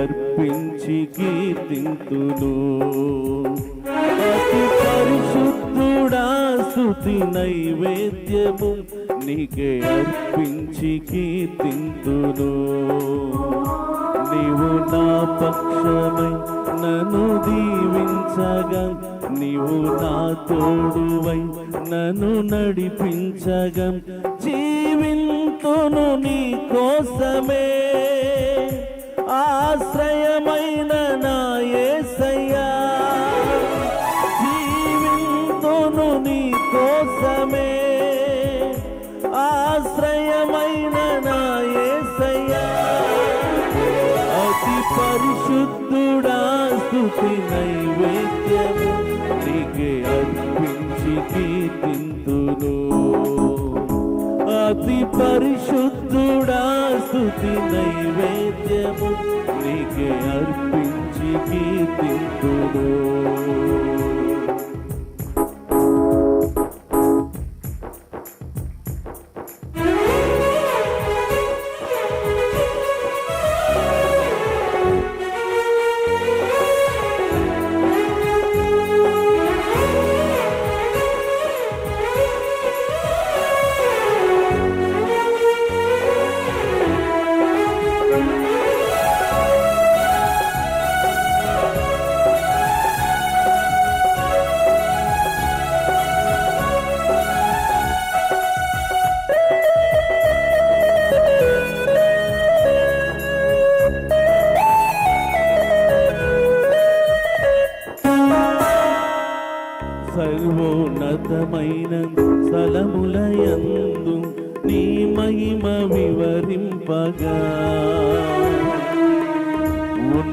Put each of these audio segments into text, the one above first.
అర్పించి కీర్తింతును. అతి పరిశుద్ధుడా స్తుతి నైవేద్యము నీకే అర్పించి కీర్తింతును. నీవు నా పక్షమై నన్ను దీవించగా నీవు నా తోడువై నన్ను నడిపించగం జీవింతును నీ కోసమే. ఆశ్రయమైన నా జీవింతును నీ కోసమే. ఆశ్రయమైన నా అతి పరిశుద్ధుడా స్థుతి నైవేద్యము నీకే అర్పించి కీర్తింతును. అతి పరిశుద్ధుడా స్తుతి నైవేద్యము నీకే అర్పించి కీర్తింతును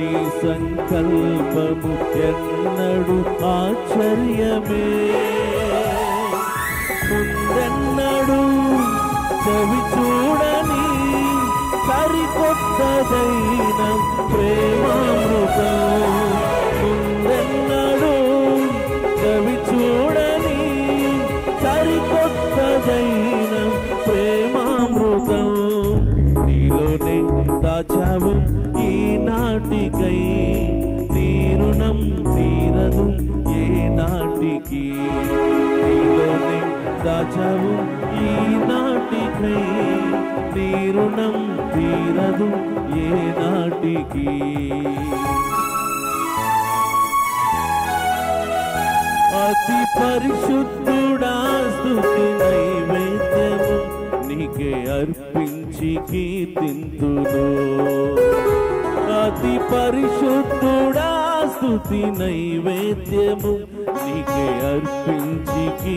నీ సంకల్పము ఎన్నడు ఆశ్చర్యమే. ముందెన్నడు చవి చూడని సరికొత్తదైన ప్రేమామృతం. ముందెన్నడు నాటికి నీలోనే దాచావు ఈనాటికై నీ రుణం తీరదు ఏ నాటికి. అతి పరిశుద్ధుడా స్థుతి నైవేద్యము నీకే అర్పించి కీర్తింతును. అతి పరిశుద్ధుడా స్థుతి నైవేద్యము నీకే అర్పించి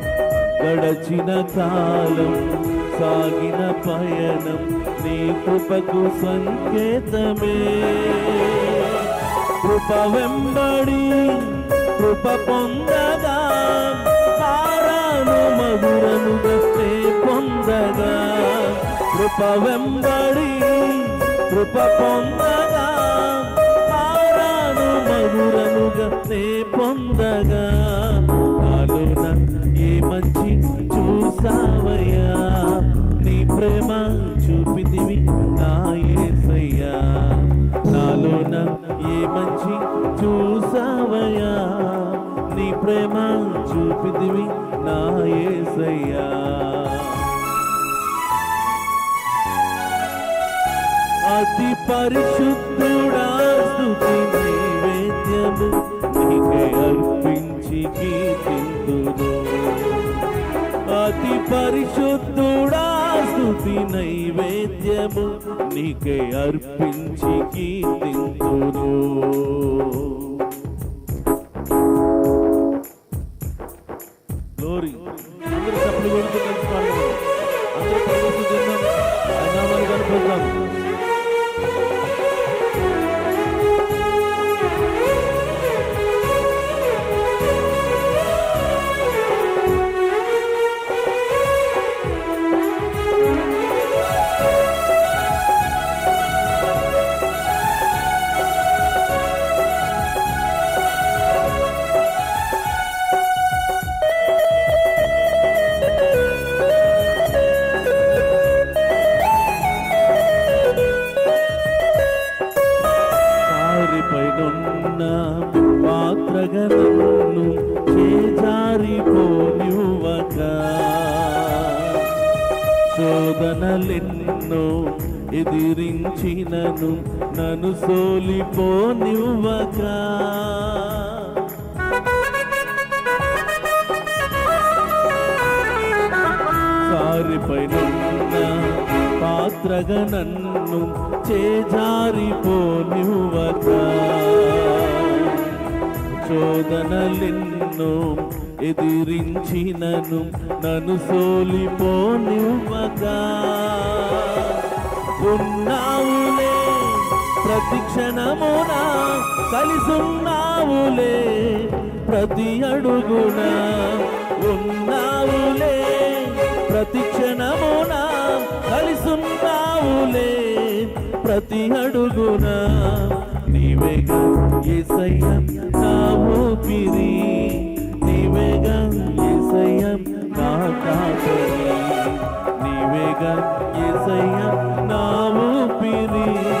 గడచిన కాలం సాగిన పయనం నీ కృపకు సంకేతమే. కృప వెంబడి కృప పొందగా హారాను మధురనుగా నే పొందగా. కృప వెంబడి కృప పొందగా హారాను మధురనుగా నే పొందగా. నాలోన ఏ మంచి చూసావయ్యా? నీ ప్రేమ చూపితివి నా యేసయ్యా నాలోన ఏ మంచి చూసావయ్యా? నీ ప్రేమ చూపితివి నా యేసయ్యా అతి పరిశుద్ధుడా స్తుతి నైవేద్యము నీకే అర్పించ. కీర్తింతును అతి పరిశుద్ధుడా స్థుతి నైవేద్యము నీకే అర్పించి కీర్తిందును అందరూ చప్పుడు కొడుతూ కలిసి పాడదాం అందరూ పరవశం చెందాం ఆయన నామాన్ని కనపడదాం పారిపైనున్న పాత్రగా నన్ను చేజారిపోనివ్వక శోధనలెన్నో ఎదిరించినను నన్ను సోలిపోనివ్వక సారిపైనున్న పాత్రగా నన్ను చేజారిపోనివ్వక. శోధనలెన్నో ఎదిరించినను నన్ను సోలిపోనివ్వక. ఉన్నావులే ప్రతి క్షణమున కలిసున్నావులే ప్రతి అడుగున. ఉన్నావులే ప్రతి క్షణమున కలిసున్నావులే ప్రతి అడుగున. నీవేగా ఏసయ్య నా ఊపిరి. నీవేగా ఏసయ్య నా కాపరి. నీవేగా ఏసయ్య నా ఊపిరి.